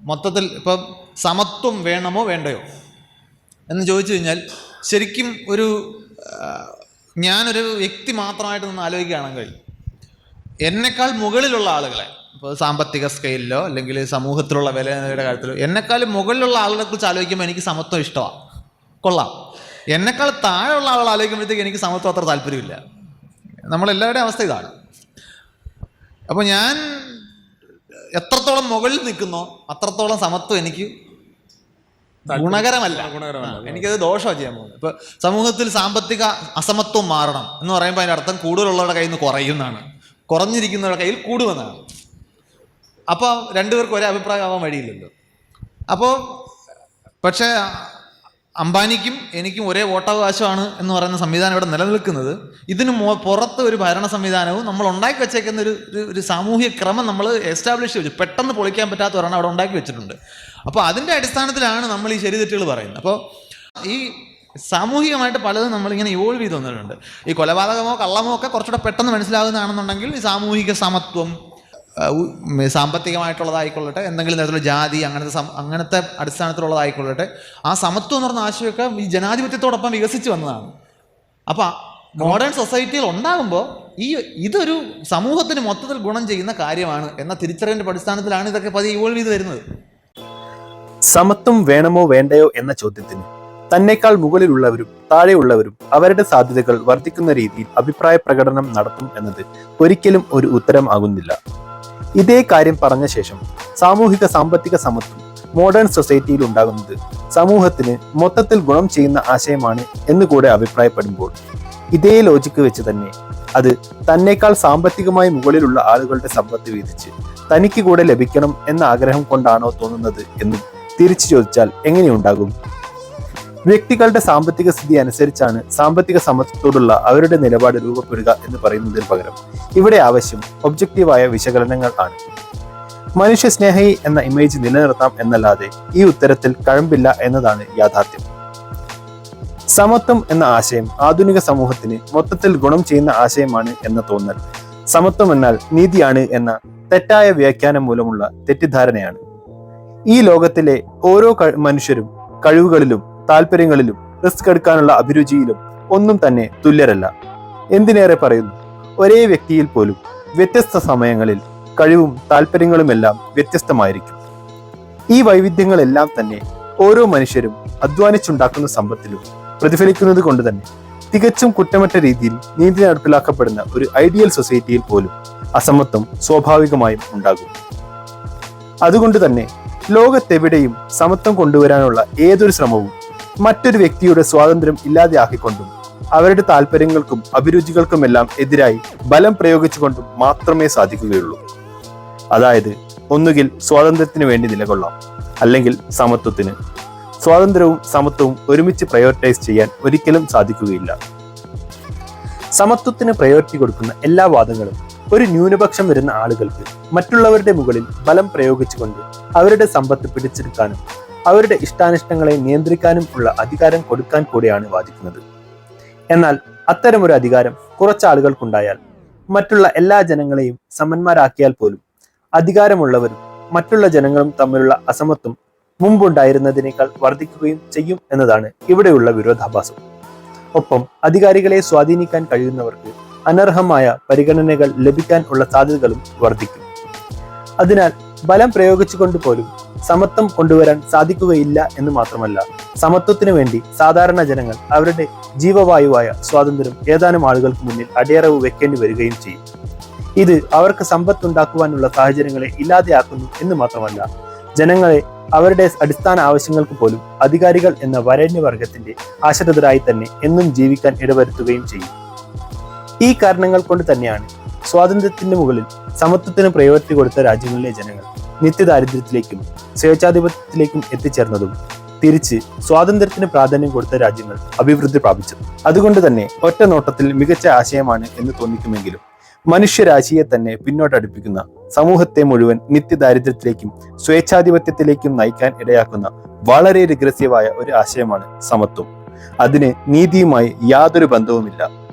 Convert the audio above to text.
മൊത്തത്തിൽ ഇപ്പം സമത്വം വേണമോ വേണ്ടയോ? എന്ന് ചോദിച്ചു കഴിഞ്ഞാൽ ശരിക്കും ഒരു ഞാനൊരു വ്യക്തി മാത്രമായിട്ട് നിന്ന് ആലോചിക്കുകയാണെങ്കിൽ എന്നെക്കാൾ മുകളിലുള്ള ആളുകളെ ഇപ്പോൾ സാമ്പത്തിക സ്കെയിലിലോ അല്ലെങ്കിൽ സമൂഹത്തിലുള്ള വിലയുടെ കാര്യത്തിലോ എന്നെക്കാൾ മുകളിലുള്ള ആളുകളെ കുറിച്ച് ആലോചിക്കുമ്പോൾ എനിക്ക് സമത്വം ഇഷ്ടമാണ്. കൊള്ളാം. എന്നെക്കാൾ താഴെയുള്ള ആളുകൾ ആലോചിക്കുമ്പോഴത്തേക്ക് എനിക്ക് സമത്വം അത്ര താല്പര്യമില്ല. നമ്മളെല്ലാവരുടെയും അവസ്ഥ ഇതാണ്. അപ്പോൾ ഞാൻ എത്രത്തോളം മുകളിൽ നിൽക്കുന്നോ അത്രത്തോളം സമത്വം എനിക്ക് ഗുണകരമല്ല. ഗുണകരമല്ല. എനിക്കത് ദോഷമാണ് ചെയ്യാൻ പോകുന്നത്. ഇപ്പൊ സമൂഹത്തിൽ സാമ്പത്തിക അസമത്വം മാറണം എന്ന് പറയുമ്പോൾ അതിന്റെ അർത്ഥം കൂടുതലുള്ളവരുടെ കയ്യിൽ നിന്ന് കുറയുന്നതാണ്. കുറഞ്ഞിരിക്കുന്നവരുടെ കയ്യിൽ കൂടുമെന്നാണ്. അപ്പോൾ രണ്ടുപേർക്കും ഒരേ അഭിപ്രായം ആവാൻ വഴിയില്ലല്ലോ. അപ്പോൾ പക്ഷേ അംബാനിക്കും എനിക്കും ഒരേ വോട്ടവകാശമാണ് എന്ന് പറയുന്ന സംവിധാനം ഇവിടെ നിലനിൽക്കുന്നത്. ഇതിന് പുറത്ത് ഒരു ഭരണ സംവിധാനവും നമ്മൾ ഉണ്ടാക്കി വെച്ചേക്കുന്ന ഒരു ഒരു- സാമൂഹിക ക്രമം നമ്മൾ എസ്റ്റാബ്ലിഷ് ചെയ്തു. പെട്ടെന്ന് പൊളിക്കാൻ പറ്റാത്ത ഒരെണ്ണം അവിടെ ഉണ്ടാക്കി വെച്ചിട്ടുണ്ട്. അപ്പോൾ അതിന്റെ അടിസ്ഥാനത്തിലാണ് നമ്മൾ ഈ ശരിതെറ്റുകൾ പറയുന്നത്. അപ്പോൾ ഈ സാമൂഹികമായിട്ട് പലതും നമ്മളിങ്ങനെ ഇവോൾവ് ചെയ്ത് വന്നിട്ടുണ്ട്. ഈ കൊലപാതകമോ കള്ളമോ ഒക്കെ കുറച്ചുകൂടെ പെട്ടെന്ന് മനസ്സിലാകുന്നതാണെന്നുണ്ടെങ്കിൽ ഈ സാമൂഹിക സമത്വം സാമ്പത്തികമായിട്ടുള്ളതായിക്കൊള്ളട്ടെ എന്തെങ്കിലും തരത്തിലുള്ള ജാതി അങ്ങനത്തെ അങ്ങനത്തെ അടിസ്ഥാനത്തിലുള്ളതായിക്കൊള്ളട്ടെ ആ സമത്വം എന്ന് പറഞ്ഞ ആശയമൊക്കെ ഈ ജനാധിപത്യത്തോടൊപ്പം വികസിച്ച് വന്നതാണ്. അപ്പം മോഡേൺ സൊസൈറ്റിയിൽ ഉണ്ടാകുമ്പോൾ ഈ ഇതൊരു സമൂഹത്തിന് മൊത്തത്തിൽ ഗുണം ചെയ്യുന്ന കാര്യമാണ് എന്ന തിരിച്ചറിവിന്റെ അടിസ്ഥാനത്തിലാണ് ഇതൊക്കെ പതിയെ ഇവോൾവ് ചെയ്ത് വരുന്നത്. സമത്വം വേണമോ വേണ്ടയോ എന്ന ചോദ്യത്തിന് തന്നെക്കാൾ മുകളിലുള്ളവരും താഴെയുള്ളവരും അവരുടെ സാധ്യതകൾ വർദ്ധിക്കുന്ന രീതിയിൽ അഭിപ്രായ പ്രകടനം നടത്തും എന്നത് ഒരിക്കലും ഒരു ഉത്തരം ആകുന്നില്ല. ഇതേ കാര്യം പറഞ്ഞ ശേഷം സാമൂഹിക സാമ്പത്തിക സമത്വം മോഡേൺ സൊസൈറ്റിയിൽ ഉണ്ടാകുന്നത് സമൂഹത്തിന് മൊത്തത്തിൽ ഗുണം ചെയ്യുന്ന ആശയമാണ് എന്നുകൂടെ അഭിപ്രായപ്പെടുമ്പോൾ ഇതേ ലോജിക്ക് വെച്ച് തന്നെ അത് തന്നേക്കാൾ സാമ്പത്തികമായി മുകളിലുള്ള ആളുകളുടെ സമ്പത്ത് വീതിച്ച് തനിക്ക് കൂടെ ലഭിക്കണം എന്ന ആഗ്രഹം കൊണ്ടാണോ തോന്നുന്നത് എന്നും തിരിച്ചു ചോദിച്ചാൽ എങ്ങനെയുണ്ടാകും വ്യക്തികളുടെ സാമ്പത്തിക സ്ഥിതി അനുസരിച്ചാണ് സാമ്പത്തിക സമത്വത്തോടുള്ള അവരുടെ നിലപാട് രൂപപ്പെടുക എന്ന് പറയുന്നതിന് പകരം ഇവിടെ ആവശ്യം ഒബ്ജക്റ്റീവായ വിശകലനങ്ങൾ ആണ്. മനുഷ്യ സ്നേഹി എന്ന ഇമേജ് നിലനിർത്താം എന്നല്ലാതെ ഈ ഉത്തരത്തിൽ കഴമ്പില്ല എന്നതാണ് യാഥാർത്ഥ്യം. സമത്വം എന്ന ആശയം ആധുനിക സമൂഹത്തിന് മൊത്തത്തിൽ ഗുണം ചെയ്യുന്ന ആശയമാണ് എന്ന തോന്നൽ. സമത്വം എന്നാൽ നീതിയാണ് എന്ന തെറ്റായ വ്യാഖ്യാനം മൂലമുള്ള തെറ്റിദ്ധാരണയാണ്. ഈ ലോകത്തിലെ ഓരോ മനുഷ്യരും കഴിവുകളിലും താല്പര്യങ്ങളിലും റിസ്ക് എടുക്കാനുള്ള അഭിരുചിയിലും ഒന്നും തന്നെ തുല്യരല്ല. എന്തിനേറെ പറയുന്നു? ഒരേ വ്യക്തിയിൽ പോലും വ്യത്യസ്ത സമയങ്ങളിൽ കഴിവും താല്പര്യങ്ങളുമെല്ലാം വ്യത്യസ്തമായിരിക്കും. ഈ വൈവിധ്യങ്ങളെല്ലാം തന്നെ ഓരോ മനുഷ്യരും അധ്വാനിച്ചുണ്ടാക്കുന്ന സമ്പത്തിലും പ്രതിഫലിക്കുന്നത് കൊണ്ട് തന്നെ തികച്ചും കുറ്റമറ്റ രീതിയിൽ നീതി നടപ്പിലാക്കപ്പെടുന്ന ഒരു ഐഡിയൽ സൊസൈറ്റിയിൽ പോലും അസമത്വം സ്വാഭാവികമായും ഉണ്ടാകും. അതുകൊണ്ട് തന്നെ ലോകത്തെവിടെയും സമത്വം കൊണ്ടുവരാനുള്ള ഏതൊരു ശ്രമവും മറ്റൊരു വ്യക്തിയുടെ സ്വാതന്ത്ര്യം ഇല്ലാതെയാക്കിക്കൊണ്ടും അവരുടെ താല്പര്യങ്ങൾക്കും അഭിരുചികൾക്കുമെല്ലാം എതിരായി ബലം പ്രയോഗിച്ചുകൊണ്ടും മാത്രമേ സാധിക്കുകയുള്ളൂ. അതായത് ഒന്നുകിൽ സ്വാതന്ത്ര്യത്തിന് വേണ്ടി നിലകൊള്ളാം അല്ലെങ്കിൽ സമത്വത്തിന്. സ്വാതന്ത്ര്യവും സമത്വവും ഒരുമിച്ച് പ്രയോറിറ്റൈസ് ചെയ്യാൻ ഒരിക്കലും സാധിക്കുകയില്ല. സമത്വത്തിന് പ്രയോറിറ്റി കൊടുക്കുന്ന എല്ലാ വാദങ്ങളും ഒരു ന്യൂനപക്ഷം വരുന്ന ആളുകൾക്ക് മറ്റുള്ളവരുടെ മുകളിൽ ബലം പ്രയോഗിച്ചുകൊണ്ട് അവരുടെ സമ്പത്ത് പിടിച്ചെടുക്കാനും അവരുടെ ഇഷ്ടാനിഷ്ടങ്ങളെ നിയന്ത്രിക്കാനും ഉള്ള അധികാരം കൊടുക്കാൻ കൂടിയാണ് വാദിക്കുന്നത്. എന്നാൽ അത്തരമൊരു അധികാരം കുറച്ചാളുകൾക്കുണ്ടായാൽ മറ്റുള്ള എല്ലാ ജനങ്ങളെയും സമന്മാരാക്കിയാൽ പോലും അധികാരമുള്ളവരും മറ്റുള്ള ജനങ്ങളും തമ്മിലുള്ള അസമത്വം മുമ്പുണ്ടായിരുന്നതിനേക്കാൾ വർദ്ധിക്കുകയും ചെയ്യും എന്നതാണ് ഇവിടെയുള്ള വിരോധാഭാസം. ഒപ്പം അധികാരികളെ സ്വാധീനിക്കാൻ കഴിയുന്നവർക്ക് അനർഹമായ പരിഗണനകൾ ലഭിക്കാൻ ഉള്ള സാധ്യതകളും വർദ്ധിക്കും. അതിനാൽ ബലം പ്രയോഗിച്ചുകൊണ്ട് പോലും സമത്വം കൊണ്ടുവരാൻ സാധിക്കുകയില്ല എന്ന് മാത്രമല്ല സമത്വത്തിനു വേണ്ടി സാധാരണ ജനങ്ങൾ അവരുടെ ജീവവായുവായ സ്വാതന്ത്ര്യം ഏതാനും ആളുകൾക്ക് മുന്നിൽ അടിയറവ് വെക്കേണ്ടി വരികയും ചെയ്യും. ഇത് അവർക്ക് സമ്പത്ത് ഉണ്ടാക്കുവാനുള്ള സാഹചര്യങ്ങളെ ഇല്ലാതെയാക്കുന്നു എന്ന് മാത്രമല്ല ജനങ്ങളെ അവരുടെ അടിസ്ഥാന ആവശ്യങ്ങൾക്ക് പോലും അധികാരികൾ എന്ന വരേണ്യവർഗത്തിന്റെ ആശ്രിതരായി തന്നെ എന്നും ജീവിക്കാൻ ഇടവരുത്തുകയും ചെയ്യും. ഈ കാരണങ്ങൾ കൊണ്ട് തന്നെയാണ് സ്വാതന്ത്ര്യത്തിന് മുകളിൽ സമത്വത്തിന് പ്രയോറിറ്റി കൊടുത്ത രാജ്യങ്ങളിലെ ജനങ്ങൾ നിത്യദാരിദ്ര്യത്തിലേക്കും സ്വേച്ഛാധിപത്യത്തിലേക്കും എത്തിച്ചേർന്നതും തിരിച്ച് സ്വാതന്ത്ര്യത്തിന് പ്രാധാന്യം കൊടുത്ത രാജ്യങ്ങൾ അഭിവൃദ്ധി പ്രാപിച്ചത്. അതുകൊണ്ട് തന്നെ ഒറ്റ നോട്ടത്തിൽ മികച്ച ആശയമാണ് എന്ന് തോന്നിക്കുമെങ്കിലും മനുഷ്യരാശിയെ തന്നെ പിന്നോട്ടടുപ്പിക്കുന്ന സമൂഹത്തെ മുഴുവൻ നിത്യദാരിദ്ര്യത്തിലേക്കും സ്വേച്ഛാധിപത്യത്തിലേക്കും നയിക്കാൻ ഇടയാക്കുന്ന വളരെ റിഗ്രസീവായ ഒരു ആശയമാണ് സമത്വം. അതിന് നീതിയുമായി യാതൊരു ബന്ധവുമില്ല.